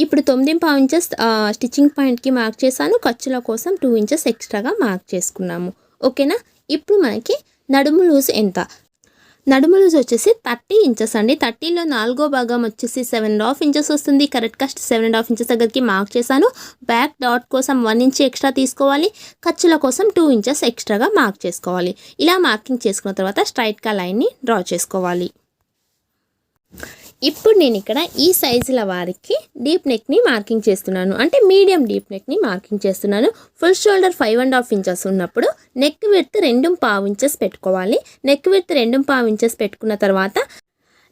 ఇప్పుడు తొమ్మిది పావు ఇంచెస్ స్టిచ్చింగ్ పాయింట్కి మార్క్ చేశాను. ఖర్చుల కోసం టూ ఇంచెస్ ఎక్స్ట్రాగా మార్క్ చేసుకున్నాము. ఓకేనా? ఇప్పుడు మనకి నడుము లూజ్ ఎంత? నడుము లూజ్ వచ్చేసి థర్టీ ఇంచెస్ అండి. థర్టీలో నాలుగో భాగం వచ్చేసి సెవెన్ అండ్ హాఫ్ ఇంచెస్ వస్తుంది. కరెక్ట్గా సెవెన్ అండ్ హాఫ్ ఇంచెస్ దగ్గరికి మార్క్ చేశాను. బ్యాక్ డాట్ కోసం వన్ ఇంచ్ ఎక్స్ట్రా తీసుకోవాలి. ఖర్చుల కోసం టూ ఇంచెస్ ఎక్స్ట్రాగా మార్క్ చేసుకోవాలి. ఇలా మార్కింగ్ చేసుకున్న తర్వాత స్ట్రైట్గా లైన్ని డ్రా చేసుకోవాలి. ఇప్పుడు నేను ఇక్కడ ఈ సైజుల వారికి డీప్ నెక్ని మార్కింగ్ చేస్తున్నాను. అంటే మీడియం డీప్ నెక్ని మార్కింగ్ చేస్తున్నాను. Full shoulder five and half inches ఉన్నప్పుడు నెక్ విడ్త్ రెండు పావు ఇంచెస్ పెట్టుకోవాలి. నెక్ విడ్త్ రెండు పావు ఇంచెస్ పెట్టుకున్న తర్వాత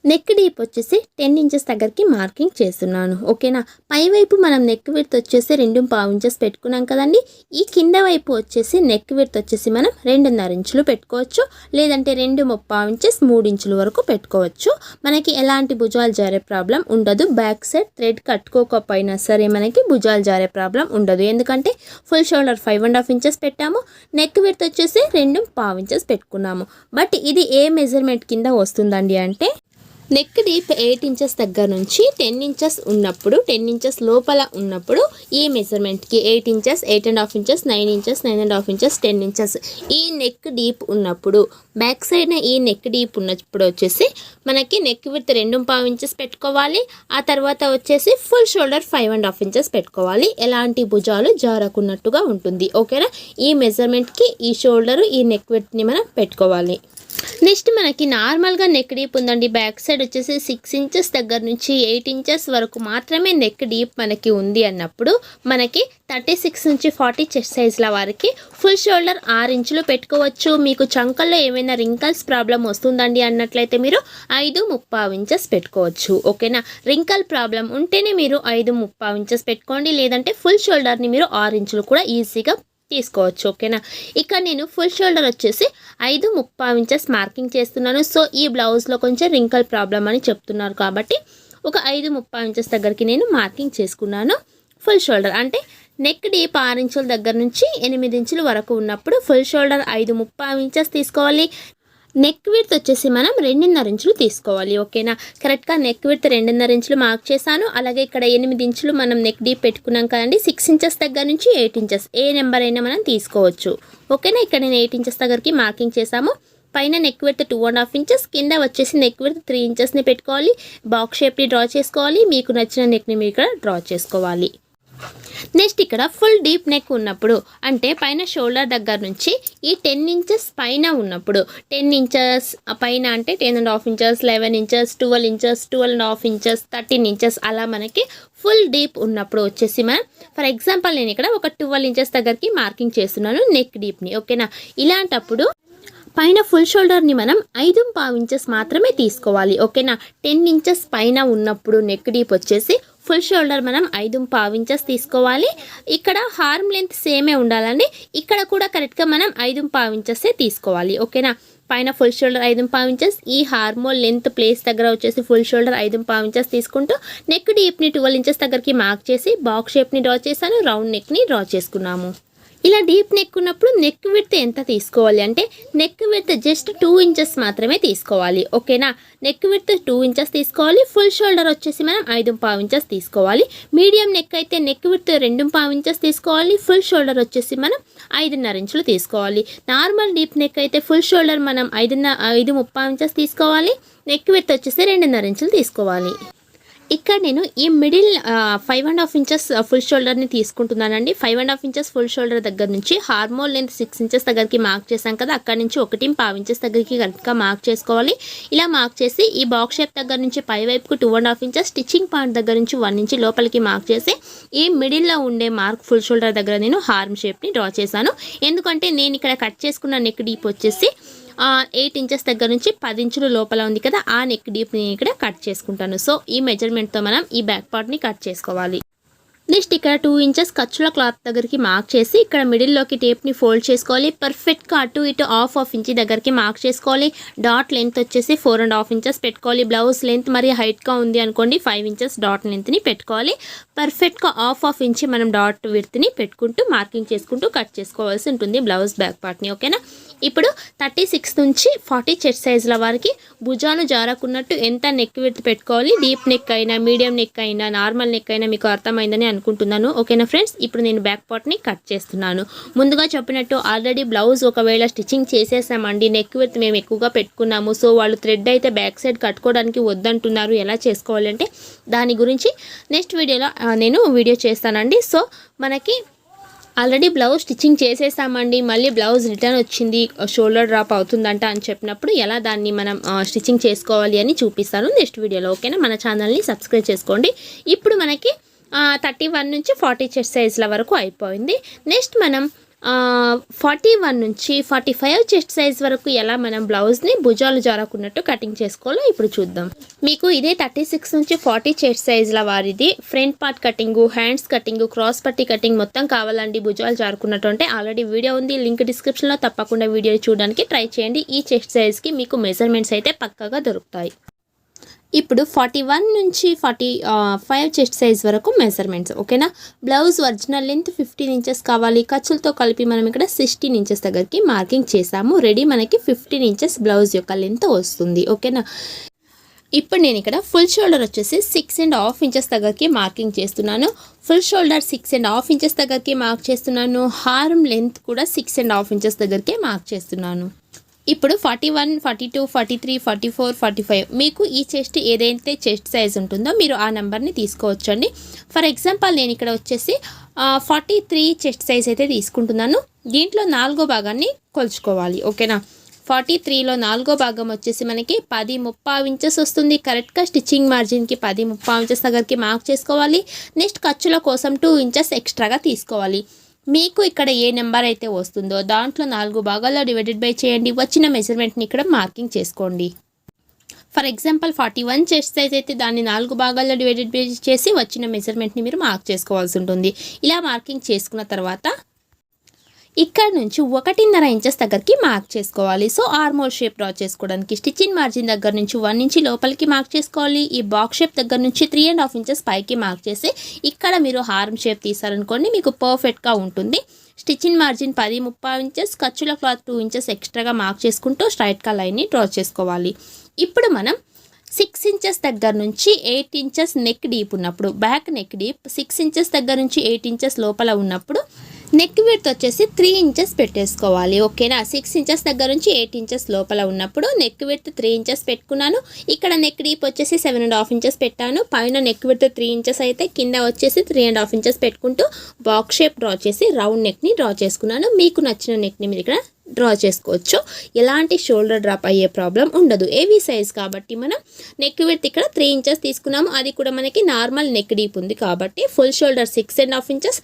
నెక్ డీప్ వచ్చేసి టెన్ ఇంచెస్ దగ్గరికి మార్కింగ్ చేస్తున్నాను ఓకేనా? పై వైపు మనం నెక్ విడ్త్ వచ్చేసి రెండు పావు ఇంచెస్ పెట్టుకున్నాం కదండి. ఈ కింద వైపు వచ్చేసి నెక్ విడ్త్ వచ్చేసి మనం రెండున్నర ఇంచులు పెట్టుకోవచ్చు లేదంటే రెండు ముప్పావు ఇంచెస్ మూడు ఇంచుల వరకు పెట్టుకోవచ్చు. మనకి ఎలాంటి భుజాలు జారే ప్రాబ్లం ఉండదు. బ్యాక్ సైడ్ థ్రెడ్ కట్టుకోకపోయినా సరే మనకి భుజాలు జారే ప్రాబ్లం ఉండదు. ఎందుకంటే full shoulder five and half inches పెట్టాము నెక్ విడ్త్ వచ్చేసి రెండు పావు ఇంచెస్ పెట్టుకున్నాము. బట్ ఇది ఏ మెజర్మెంట్ కింద వస్తుందండి అంటే నెక్ డీప్ ఎయిట్ ఇంచెస్ దగ్గర నుంచి టెన్ ఇంచెస్ ఉన్నప్పుడు టెన్ ఇంచెస్ లోపల ఉన్నప్పుడు ఈ మెజర్మెంట్కి eight inches eight and half inches nine inches nine and half inches ten inches ఈ నెక్ డీప్ ఉన్నప్పుడు బ్యాక్ సైడ్ ఈ నెక్ డీప్ ఉన్నప్పుడు వచ్చేసి మనకి నెక్ విత్ రెండు పావు ఇంచెస్ పెట్టుకోవాలి. ఆ తర్వాత వచ్చేసి full shoulder five and half inches పెట్టుకోవాలి. ఎలాంటి భుజాలు జారకున్నట్టుగా ఉంటుంది. ఓకేనా? ఈ మెజర్మెంట్కి ఈ షోల్డర్ ఈ నెక్ విత్ని మనం పెట్టుకోవాలి. నెక్స్ట్ మనకి నార్మల్గా నెక్ డీప్ ఉందండి. బ్యాక్ సైడ్ వచ్చేసి సిక్స్ ఇంచెస్ దగ్గర నుంచి ఎయిట్ ఇంచెస్ వరకు మాత్రమే నెక్ డీప్ మనకి ఉంది అన్నప్పుడు మనకి థర్టీ సిక్స్ నుంచి ఫార్టీ చెస్ట్ సైజ్ల వారికి ఫుల్ షోల్డర్ ఆరు ఇంచులు పెట్టుకోవచ్చు. మీకు చంకల్లో ఏమైనా రింకల్స్ ప్రాబ్లం వస్తుందండి అన్నట్లయితే మీరు ఐదు ముప్పావు ఇంచెస్ పెట్టుకోవచ్చు. ఓకేనా? రింకల్ ప్రాబ్లం ఉంటేనే మీరు ఐదు ముప్పావు ఇంచెస్ పెట్టుకోండి. లేదంటే ఫుల్ షోల్డర్ని మీరు ఆరు ఇంచులు కూడా ఈజీగా తీసుకోవచ్చు ఓకేనా? ఇక్కడ నేను ఫుల్ షోల్డర్ వచ్చేసి ఐదు ముప్పై ఇంచెస్ మార్కింగ్ చేస్తున్నాను. సో ఈ బ్లౌజ్లో కొంచెం రింకల్ ప్రాబ్లం అని చెప్తున్నారు కాబట్టి ఒక ఐదు ముప్పై ఇంచెస్ దగ్గరికి నేను మార్కింగ్ చేసుకున్నాను ఫుల్ షోల్డర్ అంటే నెక్ డీప్ ఆరు ఇంచుల దగ్గర నుంచి ఎనిమిది ఇంచుల వరకు ఉన్నప్పుడు ఫుల్ షోల్డర్ ఐదు ముప్పై ఇంచెస్ తీసుకోవాలి. నెక్ విడ్త్ వచ్చేసి మనం రెండున్నర ఇంచులు తీసుకోవాలి ఓకేనా? కరెక్ట్గా నెక్ విడ్త్ రెండున్నర ఇంచులు మార్క్ చేశాను. అలాగే ఇక్కడ ఎనిమిది ఇంచులు మనం నెక్ డీప్ పెట్టుకున్నాం కదండి సిక్స్ ఇంచెస్ దగ్గర నుంచి ఎయిట్ ఇంచెస్ ఏ నెంబర్ అయినా మనం తీసుకోవచ్చు. ఓకేనా? ఇక్కడ నేను ఎయిట్ ఇంచెస్ దగ్గరికి మార్కింగ్ చేశాము. పైన neck width two and half inches కింద వచ్చేసి నెక్ విడ్త్ త్రీ ఇంచెస్ని పెట్టుకోవాలి. బాక్స్ షేప్ని డ్రా చేసుకోవాలి. మీకు నచ్చిన నెక్ని మీరు ఇక్కడ డ్రా చేసుకోవాలి. నెక్స్ట్ ఇక్కడ ఫుల్ డీప్ నెక్ ఉన్నప్పుడు అంటే పైన షోల్డర్ దగ్గర నుంచి ఈ టెన్ ఇంచెస్ పైన ఉన్నప్పుడు టెన్ ఇంచెస్ పైన అంటే ten and half inches eleven inches twelve inches twelve and half inches thirteen inches అలా మనకి ఫుల్ డీప్ ఉన్నప్పుడు వచ్చేసి మనం ఫర్ ఎగ్జాంపుల్ నేను ఇక్కడ ఒక ట్వెల్వ్ ఇంచెస్ దగ్గరికి మార్కింగ్ చేస్తున్నాను నెక్ డీప్ని ఓకేనా ఇలాంటప్పుడు పైన ఫుల్ షోల్డర్ని మనం ఐదు పావు ఇంచెస్ మాత్రమే తీసుకోవాలి ఓకేనా టెన్ ఇంచెస్ పైన ఉన్నప్పుడు నెక్ డీప్ వచ్చేసి ఫుల్ షోల్డర్ మనం ఐదు పావు ఇంచెస్ తీసుకోవాలి. ఇక్కడ హార్మ్ లెంత్ సేమే ఉండాలండి. ఇక్కడ కూడా కరెక్ట్గా మనం ఐదు పావు ఇంచెసే తీసుకోవాలి. ఓకేనా? పైన ఫుల్ షోల్డర్ ఐదు పావు ఇంచెస్. ఈ హార్మోన్ లెంత్ ప్లేస్ దగ్గర వచ్చేసి ఫుల్ షోల్డర్ ఐదు పావు ఇంచెస్ తీసుకుంటూ నెక్ డీప్ని ట్వెల్వ్ ఇంచెస్ దగ్గరికి మార్క్ చేసి బాక్స్ షేప్ని డ్రా చేశాను. రౌండ్ నెక్ని డ్రా చేసుకున్నాము. ఇలా డీప్ నెక్ ఉన్నప్పుడు నెక్ విడ్త్ ఎంత తీసుకోవాలి అంటే neck width just two inches మాత్రమే తీసుకోవాలి ఓకేనా? నెక్ విడ్త్ టూ ఇంచెస్ తీసుకోవాలి ఫుల్ షోల్డర్ వచ్చేసి మనం ఐదు పావు ఇంచెస్ తీసుకోవాలి. మీడియం నెక్ అయితే నెక్ విడ్త్ రెండు పావు ఇంచెస్ తీసుకోవాలి ఫుల్ షోల్డర్ వచ్చేసి మనం ఐదున్నర ఇంచులు తీసుకోవాలి. నార్మల్ డీప్ నెక్ అయితే ఫుల్ షోల్డర్ మనం ఐదున్నర ఐదు ముప్పై ఇంచెస్ తీసుకోవాలి నెక్ విడ్త్ వచ్చేసి రెండున్నర ఇంచులు తీసుకోవాలి. ఇక్కడ నేను ఈ middle five and half inches full షోల్డర్ని తీసుకుంటున్నానండి. Five and half inches full shoulder దగ్గర నుంచి హార్మోన్ లెంత్ సిక్స్ ఇంచెస్ దగ్గరికి మార్క్ చేశాం కదా అక్కడ నుంచి ఒకటి పావు ఇంచెస్ దగ్గరికి కరెక్ట్గా మార్క్ చేసుకోవాలి. ఇలా మార్క్ చేసి ఈ బాక్స్ షేప్ దగ్గర నుంచి పై వైపుకు two and half inches stitching point దగ్గర నుంచి వన్ ఇంచ్ లోపలికి మార్క్ చేసి ఈ మిడిల్లో ఉండే మార్క్ ఫుల్ షోల్డర్ దగ్గర నేను హార్మ్ షేప్ని డ్రా చేశాను. ఎందుకంటే నేను ఇక్కడ కట్ చేసుకున్న నెక్ డీప్ వచ్చేసి ఎయిట్ ఇంచెస్ దగ్గర నుంచి పది ఇంచుల లోపల ఉంది కదా ఆ నెక్ డీప్ నేను ఇక్కడ కట్ చేసుకుంటాను. సో ఈ మెజర్మెంట్తో మనం ఈ బ్యాక్ పార్ట్ని కట్ చేసుకోవాలి. నెక్స్ట్ ఇక్కడ టూ ఇంచెస్ ఖర్చుల క్లాత్ దగ్గరికి మార్క్ చేసి ఇక్కడ మిడిల్లోకి టేప్ని ఫోల్డ్ చేసుకోవాలి. పర్ఫెక్ట్గా అటు ఇటు హాఫ్ హాఫ్ ఇంచ్ దగ్గరికి మార్క్ చేసుకోవాలి. డాట్ లెంత్ వచ్చేసి ఫోర్ అండ్ హాఫ్ ఇంచెస్ పెట్టుకోవాలి. బ్లౌజ్ లెంత్ మరి హైట్గా ఉంది అనుకోండి ఫైవ్ ఇంచెస్ డాట్ లెంత్ని పెట్టుకోవాలి. పర్ఫెక్ట్గా హాఫ్ హాఫ్ ఇంచ్ మనం డాట్ విడ్త్ని పెట్టుకుంటూ మార్కింగ్ చేసుకుంటూ కట్ చేసుకోవాల్సి ఉంటుంది బ్లౌజ్ బ్యాక్ పార్ట్ని ఓకేనా? ఇప్పుడు థర్టీ సిక్స్ నుంచి ఫార్టీ చెట్ సైజుల వారికి భుజాలు జారకున్నట్టు ఎంత నెక్ విడ్త్ పెట్టుకోవాలి? డీప్ నెక్ అయినా మీడియం నెక్ అయినా నార్మల్ నెక్ అయినా మీకు అర్థమైందని అనుకుంటున్నాను. అనుకుంటున్నాను. ఓకేనా ఫ్రెండ్స్? ఇప్పుడు నేను బ్యాక్ పార్ట్ని కట్ చేస్తున్నాను. ముందుగా చెప్పినట్టు ఆల్రెడీ బ్లౌజ్ ఒకవేళ స్టిచ్చింగ్ చేసేసామండి నెక్ విత్ మేము ఎక్కువగా పెట్టుకున్నాము. సో వాళ్ళు థ్రెడ్ అయితే బ్యాక్ సైడ్ కట్టుకోవడానికి వద్దంటున్నారు. ఎలా చేసుకోవాలంటే దాని గురించి నెక్స్ట్ వీడియోలో నేను వీడియో చేస్తానండి. సో మనకి ఆల్రెడీ బ్లౌజ్ స్టిచ్చింగ్ చేసేసామండి. మళ్ళీ బ్లౌజ్ రిటర్న్ వచ్చింది షోల్డర్ డ్రాప్ అవుతుందంట అని చెప్పినప్పుడు ఎలా దాన్ని మనం స్టిచ్చింగ్ చేసుకోవాలి అని చూపిస్తాను నెక్స్ట్ వీడియోలో. ఓకేనా? మన ఛానల్ని సబ్స్క్రైబ్ చేసుకోండి. ఇప్పుడు మనకి థర్టీ వన్ నుంచి ఫార్టీ చెస్ట్ సైజ్ల వరకు అయిపోయింది. నెక్స్ట్ మనం ఫార్టీ వన్ నుంచి ఫార్టీ ఫైవ్ చెస్ట్ సైజ్ వరకు ఎలా మనం బ్లౌజ్ని భుజాలు జారకున్నట్టు కటింగ్ చేసుకోవాలో ఇప్పుడు చూద్దాం. మీకు ఇదే థర్టీ సిక్స్ నుంచి ఫార్టీ చెస్ట్ సైజ్ల వారిది front part cutting hands cutting cross పట్టి కటింగ్ మొత్తం కావాలండి భుజాలు జారుకున్నట్టు అంటే ఆల్రెడీ వీడియో ఉంది లింక్ డిస్క్రిప్షన్లో తప్పకుండా వీడియో చూడడానికి ట్రై చేయండి. ఈ చెస్ట్ సైజ్కి మీకు మెజర్మెంట్స్ అయితే పక్కగా దొరుకుతాయి. ఇప్పుడు ఫార్టీ వన్ నుంచి ఫార్టీ ఫైవ్ చెస్ట్ సైజ్ వరకు మెజర్మెంట్స్ ఓకేనా? Blouse original length fifteen inches కావాలి. ఖర్చులతో కలిపి మనం ఇక్కడ సిక్స్టీన్ ఇంచెస్ దగ్గరికి మార్కింగ్ చేసాము రెడీ మనకి ఫిఫ్టీన్ ఇంచెస్ బ్లౌజ్ యొక్క లెంత్ వస్తుంది ఓకేనా? ఇప్పుడు నేను ఇక్కడ ఫుల్ షోల్డర్ వచ్చేసి సిక్స్ అండ్ హాఫ్ ఇంచెస్ దగ్గరికి మార్కింగ్ చేస్తున్నాను. Full shoulder six and half inches దగ్గరికి మార్క్ చేస్తున్నాను. హారం లెంత్ కూడా సిక్స్ అండ్ హాఫ్ ఇంచెస్ దగ్గరికి మార్క్ చేస్తున్నాను. ఇప్పుడు forty one forty two forty three forty four forty five మీకు ఈ చెస్ట్ ఏదైతే చెస్ట్ సైజ్ ఉంటుందో మీరు ఆ నెంబర్ని తీసుకోవచ్చండి. ఫర్ ఎగ్జాంపుల్ నేను ఇక్కడ వచ్చేసి ఫార్టీ త్రీ చెస్ట్ సైజ్ అయితే తీసుకుంటున్నాను. దీంట్లో నాలుగో భాగాన్ని కొలుచుకోవాలి ఓకేనా? ఫార్టీ త్రీలో నాలుగో భాగం వచ్చేసి మనకి పది ముప్పావు ఇంచెస్ వస్తుంది. కరెక్ట్గా స్టిచ్చింగ్ మార్జిన్కి పది ముప్పావు ఇంచెస్ దగ్గరికి మార్క్ చేసుకోవాలి. నెక్స్ట్ ఖర్చుల కోసం టూ ఇంచెస్ ఎక్స్ట్రాగా తీసుకోవాలి. మీకు ఇక్కడ ఏ నెంబర్ అయితే వస్తుందో దాంట్లో నాలుగు భాగాల్లో డివైడెడ్ బై చేయండి. వచ్చిన మెజర్మెంట్ని ఇక్కడ మార్కింగ్ చేసుకోండి. For example forty one chest size అయితే దాన్ని నాలుగు భాగాల్లో డివైడెడ్ బై చేసి వచ్చిన మెజర్మెంట్ని మీరు మార్క్ చేసుకోవాల్సి ఉంటుంది. ఇలా మార్కింగ్ చేసుకున్న తర్వాత ఇక్కడ నుంచి ఒకటిన్నర ఇంచెస్ దగ్గరికి మార్క్ చేసుకోవాలి. సో ఆర్మోల్ షేప్ డ్రా చేసుకోవడానికి స్టిచ్చింగ్ మార్జిన్ దగ్గర నుంచి వన్ ఇంచి లోపలికి మార్క్ చేసుకోవాలి. ఈ బాక్స్ షేప్ దగ్గర నుంచి త్రీ అండ్ హాఫ్ ఇంచెస్ పైకి మార్క్ చేసి ఇక్కడ మీరు హార్మ్ షేప్ తీసారనుకోండి మీకు పర్ఫెక్ట్గా ఉంటుంది. స్టిచ్చింగ్ మార్జిన్ పది ముప్పై ఇంచెస్ ఖర్చుల క్లాత్ టూ ఇంచెస్ ఎక్స్ట్రాగా మార్క్ చేసుకుంటూ స్ట్రైట్గా లైన్ని డ్రా చేసుకోవాలి. ఇప్పుడు మనం సిక్స్ ఇంచెస్ దగ్గర నుంచి ఎయిట్ ఇంచెస్ నెక్ డీప్ ఉన్నప్పుడు back neck deep six inches దగ్గర నుంచి ఎయిట్ ఇంచెస్ లోపల ఉన్నప్పుడు నెక్ విడ్త్ వచ్చేసి త్రీ ఇంచెస్ పెట్టేసుకోవాలి ఓకేనా? సిక్స్ ఇంచెస్ దగ్గర నుంచి ఎయిట్ ఇంచెస్ లోపల ఉన్నప్పుడు నెక్ విడ్త్ త్రీ ఇంచెస్ పెట్టుకున్నాను. ఇక్కడ నెక్ డీప్ వచ్చేసి సెవెన్ అండ్ హాఫ్ ఇంచెస్ పెట్టాను. పైన నెక్ విడ్త్ త్రీ ఇంచెస్ అయితే కింద వచ్చేసి త్రీ అండ్ హాఫ్ ఇంచెస్ పెట్టుకుంటూ బాక్స్ షేప్ డ్రా చేసి రౌండ్ నెక్ని డ్రా చేసుకున్నాను. మీకు నచ్చిన నెక్ని మీరు ఇక్కడ డ్రా చేసుకోవచ్చు. ఎలాంటి షోల్డర్ డ్రాప్ అయ్యే ప్రాబ్లం ఉండదు. ఏవి సైజ్ కాబట్టి మనం నెక్ విడ్త్ ఇక్కడ త్రీ ఇంచెస్ తీసుకున్నాము. అది కూడా మనకి నార్మల్ నెక్ డీప్ ఉంది కాబట్టి full shoulder six and half inches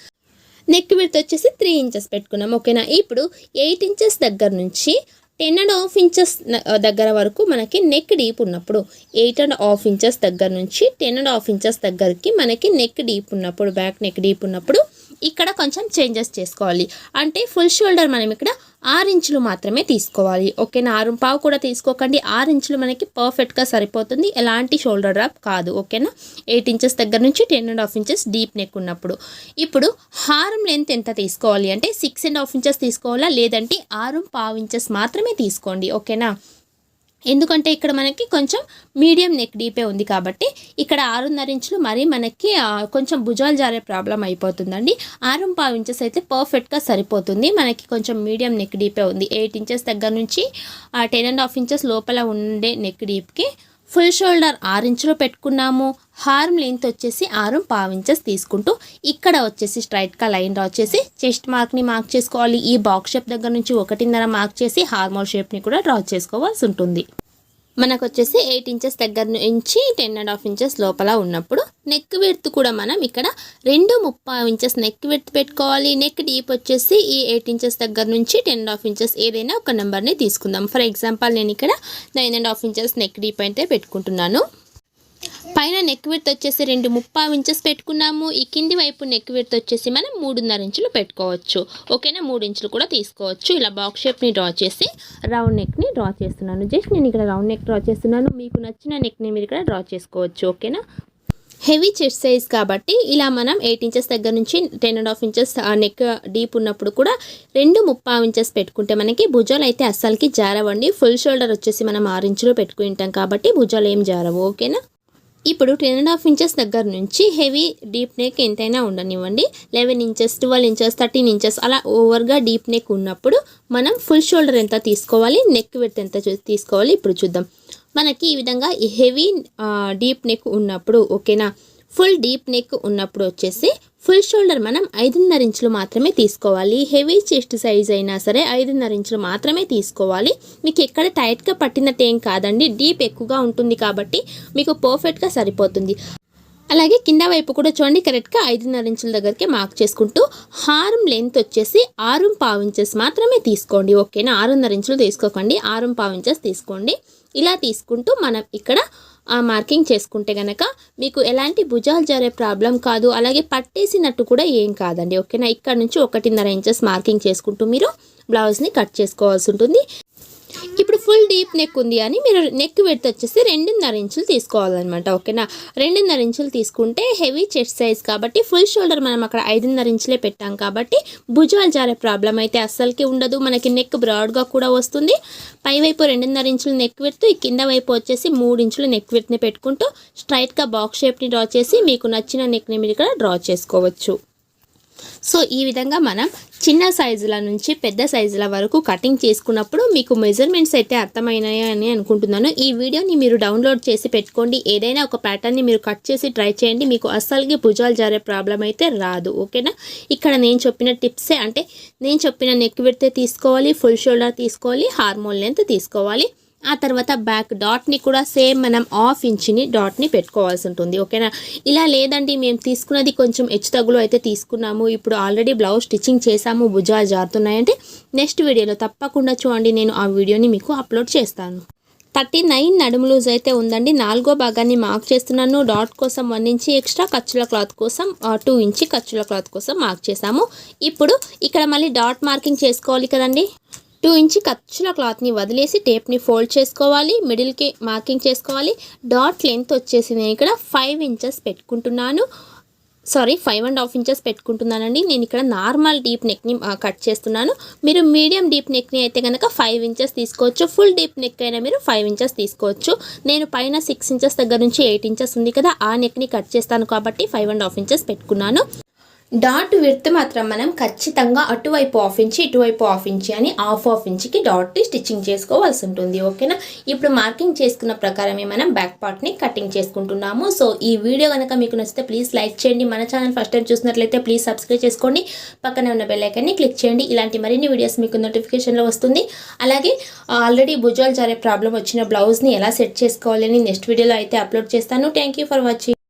neck width వచ్చేసి త్రీ ఇంచెస్ పెట్టుకున్నాం ఓకేనా? ఇప్పుడు ఎయిట్ ఇంచెస్ దగ్గర నుంచి టెన్ అండ్ హాఫ్ ఇంచెస్ దగ్గర వరకు మనకి నెక్ డీప్ ఉన్నప్పుడు ఎయిట్ అండ్ హాఫ్ ఇంచెస్ దగ్గర నుంచి టెన్ అండ్ హాఫ్ ఇంచెస్ దగ్గరికి మనకి నెక్ డీప్ ఉన్నప్పుడు బ్యాక్ నెక్ డీప్ ఉన్నప్పుడు ఇక్కడ కొంచెం చేంజెస్ చేసుకోవాలి. అంటే ఫుల్ షోల్డర్ మనం ఇక్కడ ఆరు ఇంచులు మాత్రమే తీసుకోవాలి. ఓకేనా ఆరు పావు కూడా తీసుకోకండి. ఆరు ఇంచులు మనకి పర్ఫెక్ట్గా సరిపోతుంది. ఎలాంటి షోల్డర్ డ్రాప్ కాదు. ఓకేనా ఎయిట్ ఇంచెస్ దగ్గర నుంచి ten and half inches deep neck ఉన్నప్పుడు. ఇప్పుడు హారం లెంత్ ఎంత తీసుకోవాలి అంటే సిక్స్ అండ్ హాఫ్ ఇంచెస్ తీసుకోవాలా? లేదంటే ఆరు పావు ఇంచెస్ మాత్రమే తీసుకోండి. ఓకేనా ఎందుకంటే ఇక్కడ మనకి కొంచెం మీడియం నెక్ డీపే ఉంది కాబట్టి ఇక్కడ ఆరున్నర ఇంచులు మరీ మనకి కొంచెం భుజాలు జారే ప్రాబ్లం అయిపోతుందండి. ఆరు పావు ఇంచెస్ అయితే పర్ఫెక్ట్గా సరిపోతుంది. మనకి కొంచెం మీడియం నెక్ డీపే ఉంది. ఎయిట్ ఇంచెస్ దగ్గర నుంచి టెన్ అండ్ హాఫ్ ఇంచెస్ లోపల ఉండే నెక్ డీప్కి ఫుల్ షోల్డర్ ఆరు ఇంచులు పెట్టుకున్నాము. హార్మ్ లెంత్ వచ్చేసి ఆరు పావు ఇంచెస్ తీసుకుంటూ ఇక్కడ వచ్చేసి స్ట్రైట్గా లైన్ డ్రా చేసి చెస్ట్ మార్క్ని మార్క్ చేసుకోవాలి. ఈ బాక్స్ షేప్ దగ్గర నుంచి ఒకటిన్నర మార్క్ చేసి హార్మోల్ షేప్ని కూడా డ్రా చేసుకోవాల్సి ఉంటుంది. మనకు వచ్చేసి ఎయిట్ ఇంచెస్ దగ్గర నుంచి టెన్ అండ్ హాఫ్ ఇంచెస్ లోపల ఉన్నప్పుడు నెక్ విడ్త్ కూడా మనం ఇక్కడ రెండు ముప్పై ఇంచెస్ నెక్ విడ్త్ పెట్టుకోవాలి. నెక్ డీప్ వచ్చేసి ఈ ఎయిట్ ఇంచెస్ దగ్గర నుంచి టెన్ అండ్ హాఫ్ ఇంచెస్ ఏదైనా ఒక నెంబర్ని తీసుకుందాం. ఫర్ ఎగ్జాంపుల్ నేను ఇక్కడ nine and half inches neck deep అయితే పెట్టుకుంటున్నాను. పైన నెక్ విడ్త్ వచ్చేసి రెండు ముప్పావు ఇంచెస్ పెట్టుకున్నాము. ఈ కింది వైపు నెక్ విడ్త్ వచ్చేసి మనం మూడున్నర ఇంచులు పెట్టుకోవచ్చు. ఓకేనా? మూడు ఇంచులు కూడా తీసుకోవచ్చు. ఇలా బాక్స్ షేప్ని డ్రా చేసి రౌండ్ నెక్ని డ్రా చేస్తున్నాను. జస్ట్ నేను ఇక్కడ రౌండ్ నెక్ డ్రా చేస్తున్నాను. మీకు నచ్చిన నెక్ని మీరు ఇక్కడ డ్రా చేసుకోవచ్చు. ఓకేనా? హెవీ చెస్ట్ సైజ్ కాబట్టి ఇలా మనం ఎయిట్ ఇంచెస్ దగ్గర నుంచి ten and half inches neck deep ఉన్నప్పుడు కూడా రెండు ముప్పావు ఇంచెస్ పెట్టుకుంటే మనకి భుజాలు అయితే అస్సలకి జారవండి. ఫుల్ షోల్డర్ వచ్చేసి మనం ఆరు ఇంచులు పెట్టుకుంటాం కాబట్టి భుజాలు ఏం జారవు. ఓకేనా? ఇప్పుడు టెన్ అండ్ హాఫ్ ఇంచెస్ దగ్గర నుంచి హెవీ డీప్ నెక్ ఎంతైనా ఉండనివ్వండి. Eleven inches twelve inches thirteen inches అలా ఓవర్గా డీప్ నెక్ ఉన్నప్పుడు మనం ఫుల్ షోల్డర్ ఎంత తీసుకోవాలి నెక్ విడ్త్ ఎంత చూ- తీసుకోవాలి ఇప్పుడు చూద్దాం. మనకి ఈ విధంగా హెవీ డీప్ నెక్ ఉన్నప్పుడు ఓకేనా ఫుల్ డీప్ నెక్ ఉన్నప్పుడు వచ్చేసి ఫుల్ షోల్డర్ మనం ఐదున్నర ఇంచులు మాత్రమే తీసుకోవాలి. హెవీ చెస్ట్ సైజ్ అయినా సరే ఐదున్నర ఇంచులు మాత్రమే తీసుకోవాలి. మీకు ఎక్కడ టైట్గా పట్టినట్టు ఏం కాదండి. డీప్ ఎక్కువగా ఉంటుంది కాబట్టి మీకు పర్ఫెక్ట్గా సరిపోతుంది. అలాగే కింద వైపు కూడా చూడండి. కరెక్ట్గా ఐదున్నర ఇంచుల దగ్గరికి మార్క్ చేసుకుంటూ హారం లెంత్ వచ్చేసి ఆరు పావు ఇంచెస్ మాత్రమే తీసుకోండి. ఓకేనా? ఆరున్నర ఇంచులు తీసుకోకండి. ఆరు పావు ఇంచెస్ తీసుకోండి. ఇలా తీసుకుంటూ మనం ఇక్కడ ఆ మార్కింగ్ చేసుకుంటే గనక మీకు ఎలాంటి భుజాలు జారే ప్రాబ్లం కాదు అలాగే పట్టేసినట్టు కూడా ఏం కాదండి. ఓకేనా? ఇక్కడ నుంచి ఒకటిన్నర ఇంచెస్ మార్కింగ్ చేసుకుంటూ మీరు బ్లౌజ్ని కట్ చేసుకోవాల్సి ఉంటుంది. ఇప్పుడు ఫుల్ డీప్ నెక్ ఉంది అని మీరు నెక్ విడత వచ్చేసి రెండున్నర ఇంచులు తీసుకోవాలన్నమాట ఓకేనా? రెండున్నర ఇంచులు తీసుకుంటే హెవీ చెస్ట్ సైజ్ కాబట్టి ఫుల్ షోల్డర్ మనం అక్కడ ఐదున్నర ఇంచులే పెట్టాం కాబట్టి భుజాలు జారే ప్రాబ్లం అయితే అస్సలకి ఉండదు. మనకి నెక్ బ్రాడ్గా కూడా వస్తుంది. పైవైపు రెండున్నర ఇంచులు నెక్ విడుతూ ఈ కింద వైపు వచ్చేసి మూడు ఇంచులు నెక్ విడ్త్ని పెట్టుకుంటూ స్ట్రైట్గా బాక్స్ షేప్ని డ్రా చేసి మీకు నచ్చిన నెక్ని మీరు ఇక్కడ డ్రా చేసుకోవచ్చు. సో ఈ విధంగా మనం చిన్న సైజుల నుంచి పెద్ద సైజుల వరకు కటింగ్ చేసుకున్నప్పుడు మీకు మెజర్మెంట్స్ అయితే అర్థమైనాయి అని అనుకుంటున్నాను. ఈ వీడియోని మీరు డౌన్లోడ్ చేసి పెట్టుకోండి. ఏదైనా ఒక ప్యాటర్న్ని మీరు కట్ చేసి ట్రై చేయండి. మీకు అస్సలకి భుజాలు జారే ప్రాబ్లం అయితే రాదు. ఓకేనా? ఇక్కడ నేను చెప్పిన టిప్సే అంటే నేను చెప్పిన నెక్ విడితే తీసుకోవాలి ఫుల్ షోల్డర్ తీసుకోవాలి హార్మోన్ లెంత్ తీసుకోవాలి. ఆ తర్వాత బ్యాక్ డాట్ని కూడా సేమ్ మనం హాఫ్ ఇంచ్ని డాట్ని పెట్టుకోవాల్సి ఉంటుంది ఓకేనా ఇలా లేదండి మేము తీసుకున్నది కొంచెం హెచ్చు తగులు అయితే తీసుకున్నాము. ఇప్పుడు ఆల్రెడీ బ్లౌజ్ స్టిచ్చింగ్ చేసాము భుజాలు జారుతున్నాయంటే నెక్స్ట్ వీడియోలో తప్పకుండా చూడండి నేను ఆ వీడియోని మీకు అప్లోడ్ చేస్తాను. థర్టీ నైన్ నడుము లూజ్ అయితే ఉందండి నాలుగో భాగాన్ని మార్క్ చేస్తున్నాను. డాట్ కోసం వన్ ఇంచి ఎక్స్ట్రా ఖర్చుల క్లాత్ కోసం టూ ఇంచి ఖర్చుల క్లాత్ కోసం మార్క్ చేసాము ఇప్పుడు ఇక్కడ మళ్ళీ డాట్ మార్కింగ్ చేసుకోవాలి కదండి. టూ ఇంచ్ ఖర్చుల క్లాత్ని వదిలేసి టేప్ని ఫోల్డ్ చేసుకోవాలి మిడిల్కి మార్కింగ్ చేసుకోవాలి. డాట్ లెంత్ వచ్చేసి నేను ఇక్కడ ఫైవ్ ఇంచెస్ పెట్టుకుంటున్నాను. Sorry five and half inches పెట్టుకుంటున్నానండి. నేను ఇక్కడ నార్మల్ డీప్ నెక్ని కట్ చేస్తున్నాను. మీరు మీడియం డీప్ నెక్ని అయితే కనుక ఫైవ్ ఇంచెస్ తీసుకోవచ్చు. ఫుల్ డీప్ నెక్ అయినా మీరు ఫైవ్ ఇంచెస్ తీసుకోవచ్చు. నేను పైన సిక్స్ ఇంచెస్ దగ్గర నుంచి ఎయిట్ ఇంచెస్ ఉంది కదా ఆ నెక్ని కట్ చేస్తాను కాబట్టి ఫైవ్ అండ్ హాఫ్ ఇంచెస్ పెట్టుకున్నాను. డాట్ విడ్త్ మాత్రం మనం ఖచ్చితంగా అటువైపు హాఫ్ ఇంచి ఇటువైపు హాఫ్ ఇంచి అని హాఫ్ హాఫ్ ఇంచికి డాట్ స్టిచ్చింగ్ చేసుకోవాల్సి ఉంటుంది ఓకేనా? ఇప్పుడు మార్కింగ్ చేసుకున్న ప్రకారమే మనం బ్యాక్ పార్ట్ని కటింగ్ చేసుకుంటున్నాము. సో ఈ వీడియో కనుక మీకు నచ్చితే ప్లీజ్ లైక్ చేయండి. మన ఛానల్ ఫస్ట్ టైం చూసినట్లయితే ప్లీజ్ సబ్స్క్రైబ్ చేసుకోండి. పక్కనే ఉన్న బెల్లైకాన్ని క్లిక్ చేయండి. ఇలాంటి మరిన్ని వీడియోస్ మీకు నోటిఫికేషన్లో వస్తుంది. అలాగే ఆల్రెడీ భుజాలు జారే ప్రాబ్లం వచ్చిన బ్లౌజ్ని ఎలా సెట్ చేసుకోవాలని నెక్స్ట్ వీడియోలో అయితే అప్లోడ్ చేస్తాను. Thank you for watching